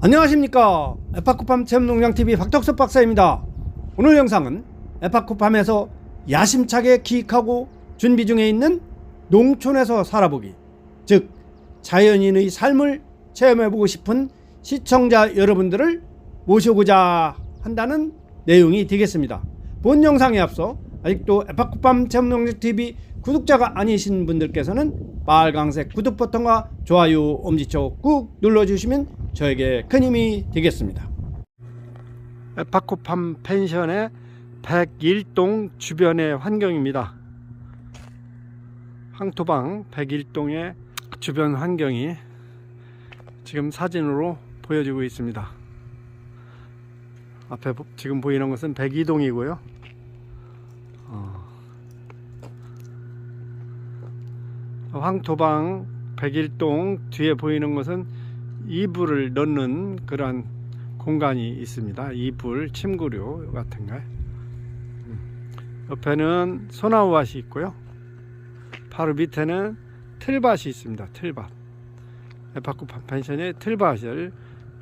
안녕하십니까. 에파쿠팜 체험농장TV 박덕섭 박사입니다. 오늘 영상은 에파쿠팜에서 야심차게 기획하고 준비 중에 있는 농촌에서 살아보기 즉 자연인의 삶을 체험해보고 싶은 시청자 여러분들을 모셔보자 한다는 내용이 되겠습니다. 본 영상에 앞서 아직도 에파쿠팜 체험농장TV 구독자가 아니신 분들께서는 빨강색 구독 버튼과 좋아요 엄지척 꾹 눌러주시면 저에게 큰 힘이 되겠습니다. 에파코팜 펜션의 101동 주변의 환경입니다. 황토방 101동의 주변 환경이 지금 사진으로 보여지고 있습니다. 앞에 보- 지금 보이는 것은 102동이고요. 황토방 101동 뒤에 보이는 것은 이불을 넣는 그런 공간이 있습니다. 이불, 침구류 같은 거. 음. 옆에는 소나무밭이 있고요. 바로 밑에는 틀밭이 있습니다. 틀밭. 에파쿠 펜션의 틀밭을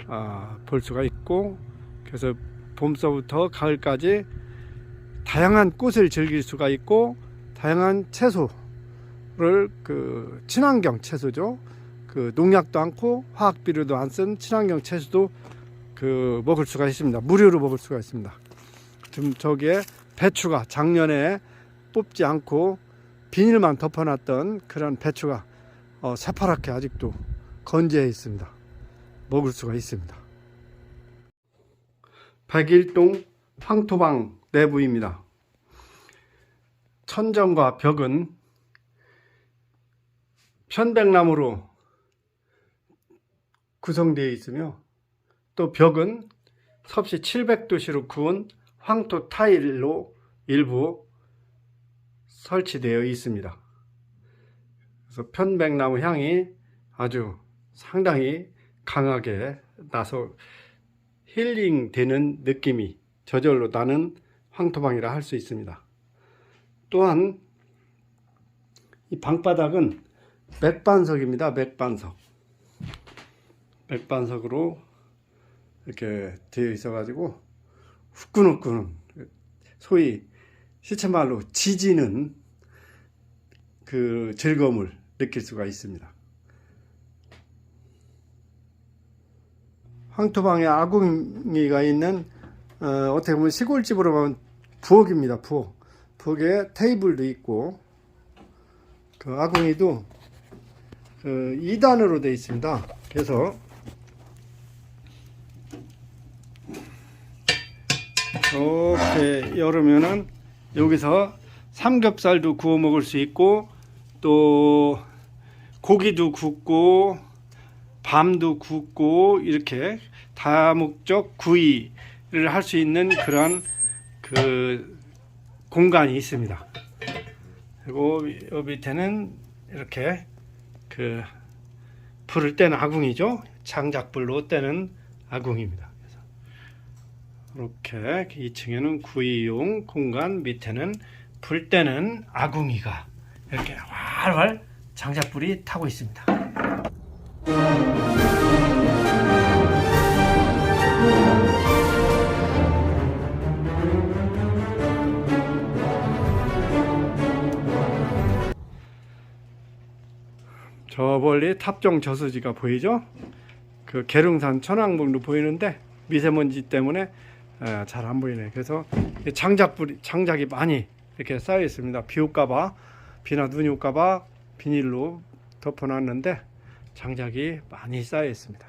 아, 볼 수가 있고 그래서 봄서부터 가을까지 다양한 꽃을 즐길 수가 있고 다양한 채소 를 그 친환경 채소죠. 그 농약도 않고 화학 비료도 안 쓴 친환경 채소도 그 먹을 수가 있습니다. 무료로 먹을 수가 있습니다. 지금 저기에 배추가 작년에 뽑지 않고 비닐만 덮어놨던 그런 배추가 어, 새파랗게 아직도 건재해 있습니다. 먹을 수가 있습니다. 백일동 황토방 내부입니다. 천정과 벽은 편백나무로 구성되어 있으며 또 벽은 섭씨 700도씨로 구운 황토 타일로 일부 설치되어 있습니다. 그래서 편백나무 향이 아주 상당히 강하게 나서 힐링되는 느낌이 저절로 나는 황토방이라 할 수 있습니다. 또한 이 방바닥은 맥반석입니다. 맥반석. 맥반석으로 이렇게 되어 있어 가지고 후끈후끈 소위 시체말로 지지는 그 즐거움을 느낄 수가 있습니다. 황토방에 아궁이가 있는 어, 어떻게 보면 시골집으로 보면 부엌입니다. 부엌. 부엌에 테이블도 있고 그 아궁이도 그 2단으로 되어 있습니다. 그래서 이렇게 열으면은 여기서 삼겹살도 구워 먹을 수 있고 또 고기도 굽고 밤도 굽고 이렇게 다목적 구이를 할 수 있는 그런 그 공간이 있습니다. 그리고 여 밑에는 이렇게 그 불을 떼는 아궁이죠. 장작불로 떼는 아궁입니다. 이렇게 2층에는 구이용 공간, 밑에는 불 떼는 아궁이가 이렇게 활활 장작불이 타고 있습니다. 저 멀리 탑정 저수지가 보이죠? 그 계룡산 천왕봉도 보이는데 미세먼지 때문에 잘 안 보이네. 그래서 이 장작불이 장작이 많이 이렇게 쌓여 있습니다. 비 올까봐 비나 눈이 올까봐 비닐로 덮어놨는데 장작이 많이 쌓여 있습니다.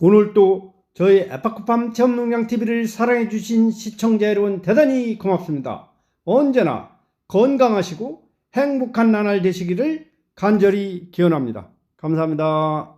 오늘 또 저희 에파쿠팜 체험농장 TV를 사랑해주신 시청자 여러분 대단히 고맙습니다. 언제나 건강하시고 행복한 나날 되시기를 간절히 기원합니다. 감사합니다.